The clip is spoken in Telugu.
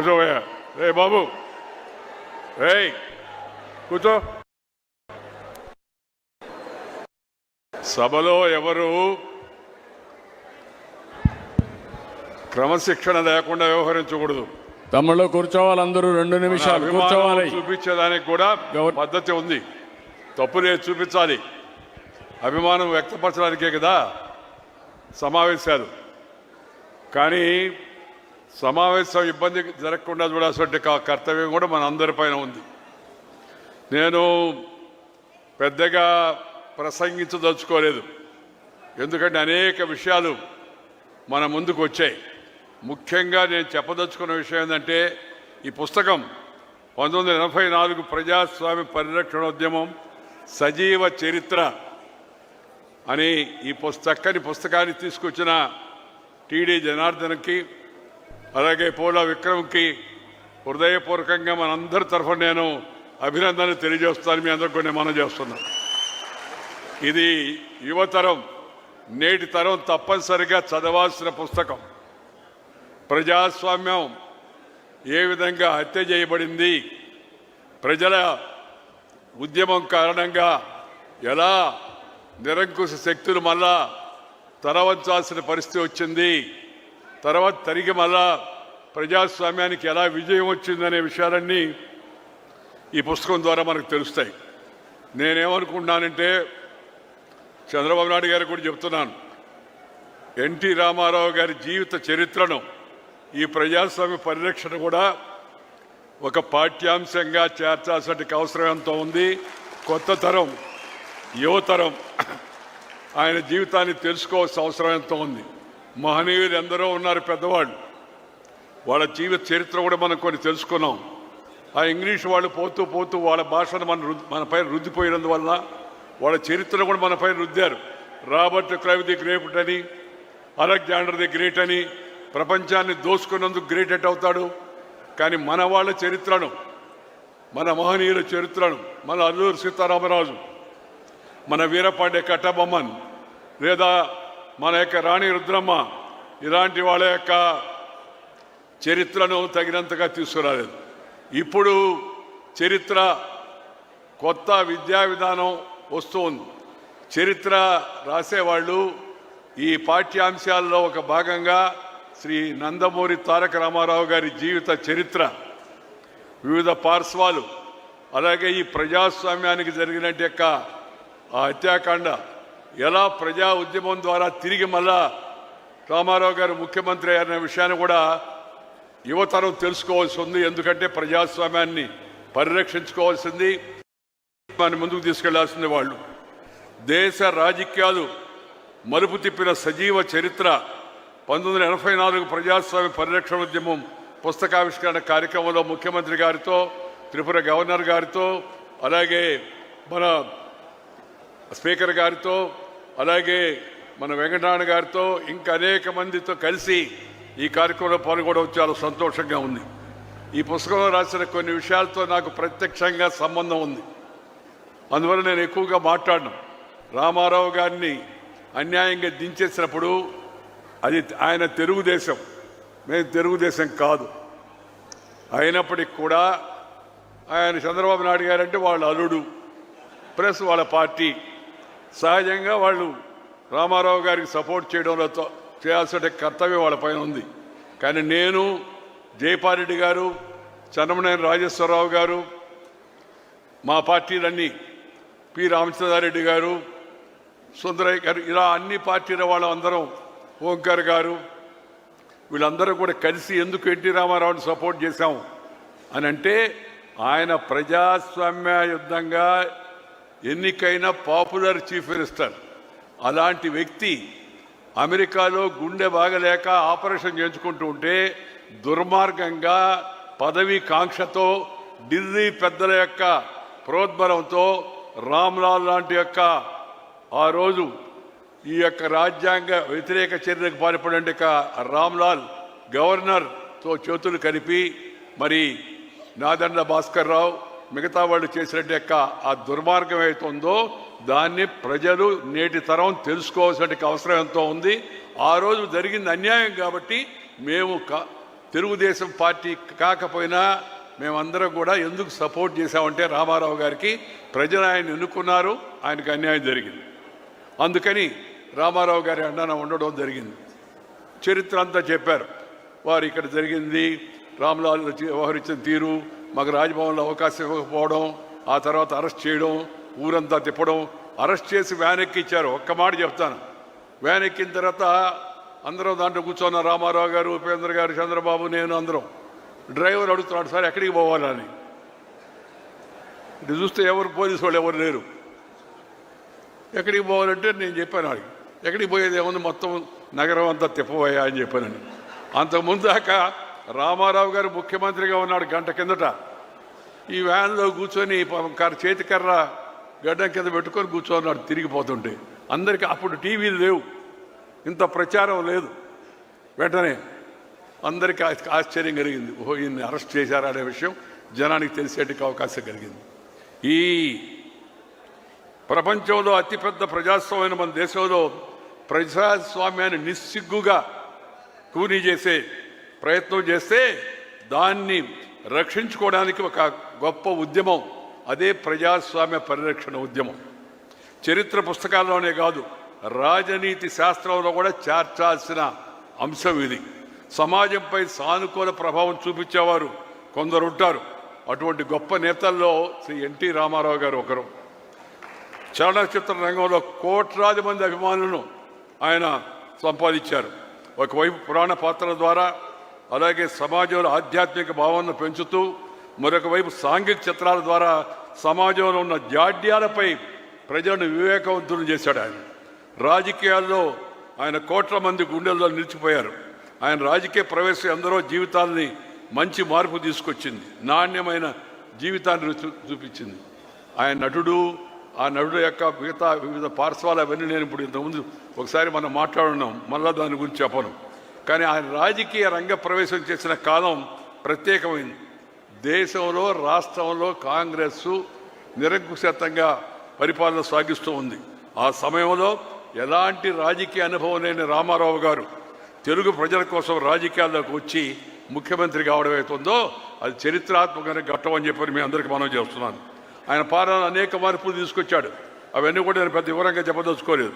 కూర్చోబోయా రే బాబు. రే కూర్చో. సభలో ఎవరు? క్రమశిక్షణ లేకుండా వ్యవహరించకూడదు. తమ్ముళ్ళు కూర్చోవాలి అందరూ రెండు నిమిషాలు కూర్చోవాలి. చూపించేదానికి కూడా పద్ధతి ఉంది. తప్పు లేదు చూపించాలి. అభిమానం వ్యక్తపరచడానికే కదా సమావేశాలు. కానీ సమావేశం ఇబ్బంది జరగకుండా చూడాల్సిన కర్తవ్యం కూడా మన అందరిపైన ఉంది. నేను పెద్దగా ప్రసంగించదలుచుకోలేదు. ఎందుకంటే అనేక విషయాలు మన ముందుకు వచ్చాయి. ముఖ్యంగా నేను చెప్పదలుచుకున్న విషయం ఏంటంటే ఈ పుస్తకం పంతొమ్మిది ఎనభై నాలుగు ప్రజాస్వామ్య పరిరక్షణోద్యమం సజీవ చరిత్ర అని ఈ పుస్తకని పుస్తకాన్ని తీసుకొచ్చిన టీడీ జనార్దన్కి అలాగే పోలా విక్రమ్కి హృదయపూర్వకంగా మనందరి తరఫున నేను అభినందనలు తెలియజేస్తాను మీ అందరికీ నేను మనం చేస్తున్నాను ఇది యువతరం నేటి తరం తప్పనిసరిగా చదవాల్సిన పుస్తకం. ప్రజాస్వామ్యం ఏ విధంగా హత్య చేయబడింది ప్రజల ఉద్యమం కారణంగా ఎలా నిరంకుశ శక్తులు మళ్ళా తరవంచాల్సిన పరిస్థితి వచ్చింది తర్వాత తిరిగి మళ్ళా ప్రజాస్వామ్యానికి ఎలా విజయం వచ్చిందనే విషయాలన్నీ ఈ పుస్తకం ద్వారా మనకు తెలుస్తాయి. నేనేమనుకుంటున్నానంటే చంద్రబాబు నాయుడు గారు కూడా చెప్తున్నాను. ఎన్టీ రామారావు గారి జీవిత చరిత్రను ఈ ప్రజాస్వామ్య పరిరక్షణ కూడా ఒక పాఠ్యాంశంగా చేర్చాల్సిన అవసరం ఎంతో ఉంది. కొత్త తరం యువతరం ఆయన జీవితాన్ని తెలుసుకోవాల్సిన అవసరం ఎంతో ఉంది. మహనీయులు ఎందరో ఉన్నారు పెద్దవాళ్ళు. వాళ్ళ జీవిత చరిత్ర కూడా మనం కొన్ని తెలుసుకున్నాం. ఆ ఇంగ్లీష్ వాళ్ళు పోతూ పోతూ వాళ్ళ భాషను మన రుద్- మన పైన రుద్దిపోయినందువల్ల వాళ్ళ చరిత్ర కూడా మన పైన రుద్దారు. రాబర్ట్ క్రైవ్ ది గ్రేట్ అని అలెగ్జాండర్ ది గ్రేట్ అని ప్రపంచాన్ని దోసుకున్నందుకు గ్రేట్ ఎట్ అవుతాడు. కానీ మన వాళ్ళ చరిత్రను మన మహనీయుల చరిత్రను మన అల్లూరు సీతారామరాజు మన వీరపాండే కట్టబొమ్మన్ లేదా మన యొక్క రాణి రుద్రమ్మ ఇలాంటి వాళ్ళ యొక్క చరిత్రను తగినంతగా తీసుకురాలేదు. ఇప్పుడు చరిత్ర కొత్త విద్యా విధానం వస్తుంది. చరిత్ర రాసేవాళ్ళు ఈ పాఠ్యాంశాల్లో ఒక భాగంగా శ్రీ నందమూరి తారక రామారావు గారి జీవిత చరిత్ర వివిధ పార్శ్వాలు అలాగే ఈ ప్రజాస్వామ్యానికి జరిగినట్టు యొక్క ఆ హత్యాకాండ ఎలా ప్రజా ఉద్యమం ద్వారా తిరిగి మళ్ళా రామారావు గారు ముఖ్యమంత్రి అనే విషయాన్ని కూడా యువతరం తెలుసుకోవాల్సి ఉంది. ఎందుకంటే ప్రజాస్వామ్యాన్ని పరిరక్షించుకోవాల్సింది మన ముందుకు తీసుకెళ్ళాల్సింది వాళ్ళు. దేశ రాజకీయాలు మలుపు తిప్పిన సజీవ చరిత్ర పంతొమ్మిది వందల ఎనభై నాలుగు ప్రజాస్వామ్య పరిరక్షణ ఉద్యమం పుస్తకావిష్కరణ కార్యక్రమంలో ముఖ్యమంత్రి గారితో త్రిపుర గవర్నర్ గారితో అలాగే మన స్పీకర్ గారితో అలాగే మన వెంకటనారాయణ గారితో ఇంకా అనేక మందితో కలిసి ఈ కార్యక్రమంలో పాల్గొనడం చాలా సంతోషంగా ఉంది. ఈ పుస్తకంలో రాసిన కొన్ని విషయాలతో నాకు ప్రత్యక్షంగా సంబంధం ఉంది. అందువల్ల నేను ఎక్కువగా మాట్లాడను. రామారావు గారిని అన్యాయంగా దించేసినప్పుడు అది ఆయన తెలుగుదేశం. మేము తెలుగుదేశం కాదు. అయినప్పటికి కూడా ఆయన చంద్రబాబు నాయుడు గారంటే వాళ్ళ అల్లుడు ప్లస్ వాళ్ళ పార్టీ. సహజంగా వాళ్ళు రామారావు గారికి సపోర్ట్ చేయడంలో చేయాల్సిన కర్తవ్యం వాళ్ళ పైన ఉంది. కానీ నేను జయపారెడ్డి గారు చంద్రమనేని రాజేశ్వరరావు గారు మా పార్టీలన్నీ పి. రామచంద్రారెడ్డి గారు సుందరయ్య గారు ఇలా అన్ని పార్టీల వాళ్ళందరం ఓంకార్ గారు వీళ్ళందరూ కూడా కలిసి ఎందుకు ఎన్టీ రామారావుని సపోర్ట్ చేశాం? అని అంటే ఆయన ప్రజాస్వామ్య యుద్ధంగా ఎన్నికైన పాపులర్ చీఫ్ మినిస్టర్. అలాంటి వ్యక్తి అమెరికాలో గుండె బాగలేక ఆపరేషన్ చేయించుకుంటూ ఉంటే దుర్మార్గంగా పదవి కాంక్షతో ఢిల్లీ పెద్దల యొక్క ప్రోద్బలంతో రామ్లాల్ లాంటి యొక్క ఆ రోజు ఈ యొక్క రాజ్యాంగ వ్యతిరేక చర్యలకు పాల్పడే రామ్లాల్ గవర్నర్తో చేతులు కలిపి మరి నాదండ భాస్కర్ రావు మిగతా వాళ్ళు చేసినట్టు యొక్క ఆ దుర్మార్గం అవుతుందో దాన్ని ప్రజలు నేటి తరం తెలుసుకోవాల్సిన అవసరం ఎంతో ఉంది. ఆ రోజు జరిగింది అన్యాయం కాబట్టి మేము తెలుగుదేశం పార్టీ కాకపోయినా మేమందరం కూడా ఎందుకు సపోర్ట్ చేశామంటే రామారావు గారికి ప్రజలు ఆయన ఎన్నుకున్నారు ఆయనకు అన్యాయం జరిగింది. అందుకని రామారావు గారి అండన ఉండడం జరిగింది. చరిత్ర అంతా చెప్పారు. వారు ఇక్కడ జరిగింది రామ్లాల్ వ్యవహరించిన తీరు మాకు రాజ్భవన్లో అవకాశం ఇవ్వకపోవడం ఆ తర్వాత అరెస్ట్ చేయడం ఊరంతా తిప్పడం అరెస్ట్ చేసి వ్యాన్ ఎక్కిచ్చారు. ఒక్క మాట చెప్తాను. వ్యాన్ ఎక్కిన తర్వాత అందరం దాంట్లో కూర్చున్న రామారావు గారు ఉపేంద్ర గారు చంద్రబాబు నేను అందరం. డ్రైవర్ అడుగుతున్నాడు సార్ ఎక్కడికి పోవాలని? ఇది చూస్తే ఎవరు పోలీసు వాళ్ళు ఎవరు లేరు. ఎక్కడికి పోవాలంటే నేను చెప్పాను వాడికి ఎక్కడికి పోయేది ఏముంది? మొత్తం నగరం అంతా తిప్పబోయా అని చెప్పానని. అంతకుముందు దాకా రామారావు గారు ముఖ్యమంత్రిగా ఉన్నాడు గంట కిందట. ఈ వ్యాన్లో కూర్చొని కర్ర చేతికర్ర గడ్డం కింద పెట్టుకొని కూర్చోన్నాడు తిరిగిపోతుంటే. అందరికీ అప్పుడు టీవీలు లేవు. ఇంత ప్రచారం లేదు. వెంటనే అందరికీ ఆశ్చర్యం కలిగింది. ఓహో ఈయన్ని అరెస్ట్ చేశారా అనే విషయం జనానికి తెలిసేటికి అవకాశం కలిగింది. ఈ ప్రపంచంలో అతిపెద్ద ప్రజాస్వామ్యమైన మన దేశంలో ప్రజాస్వామ్యాన్ని నిస్సిగ్గుగా కూనీ చేసే ప్రయత్నం చేస్తే దాన్ని రక్షించుకోవడానికి ఒక గొప్ప ఉద్యమం అదే ప్రజాస్వామ్య పరిరక్షణ ఉద్యమం. చరిత్ర పుస్తకాల్లోనే కాదు రాజనీతి శాస్త్రంలో కూడా చేర్చాల్సిన అంశం ఇది. సమాజంపై సానుకూల ప్రభావం చూపించేవారు కొందరు ఉంటారు. అటువంటి గొప్ప నేతల్లో శ్రీ ఎన్టీ రామారావు గారు ఒకరు. చలనచిత్ర రంగంలో కోట్లాది మంది అభిమానులను ఆయన సంపాదించారు. ఒకవైపు పురాణ పాత్రల ద్వారా అలాగే సమాజంలో ఆధ్యాత్మిక భావనను పెంచుతూ మరొక వైపు సాంఘిక చిత్రాల ద్వారా సమాజంలో ఉన్న జాడ్యాలపై ప్రజలను వివేకవంతులు చేశాడు ఆయన. రాజకీయాల్లో ఆయన కోట్ల మంది గుండెల్లో నిలిచిపోయారు. ఆయన రాజకీయ ప్రవేశం ఎందరో జీవితాల్ని మంచి మార్పు తీసుకొచ్చింది. నాణ్యమైన జీవితాన్ని రుచి- చూపించింది. ఆయన నటుడు ఆ నటుడు యొక్క మిగతా వివిధ పార్శ్వాలు అవన్నీ నేను ఇప్పుడు ఇంతకుముందు ఒకసారి మనం మాట్లాడున్నాం. మళ్ళా దాని గురించి చెప్పను. కానీ ఆయన రాజకీయ రంగ ప్రవేశం చేసిన కాలం ప్రత్యేకమైంది. దేశంలో రాష్ట్రంలో కాంగ్రెస్ నిరంకుశతంగా పరిపాలన సాగిస్తూ ఉంది. ఆ సమయంలో ఎలాంటి రాజకీయ అనుభవం లేని రామారావు గారు తెలుగు ప్రజల కోసం రాజకీయాల్లోకి వచ్చి ముఖ్యమంత్రి కావడం అవుతుందో అది చరిత్రాత్మకమైన ఘట్టం అని చెప్పి మీ అందరికీ మనం చేస్తున్నాను. ఆయన పాలన అనేక మార్పులు తీసుకొచ్చాడు. అవన్నీ కూడా నేను పెద్ద వివరంగా చెప్పదలుచుకోలేదు.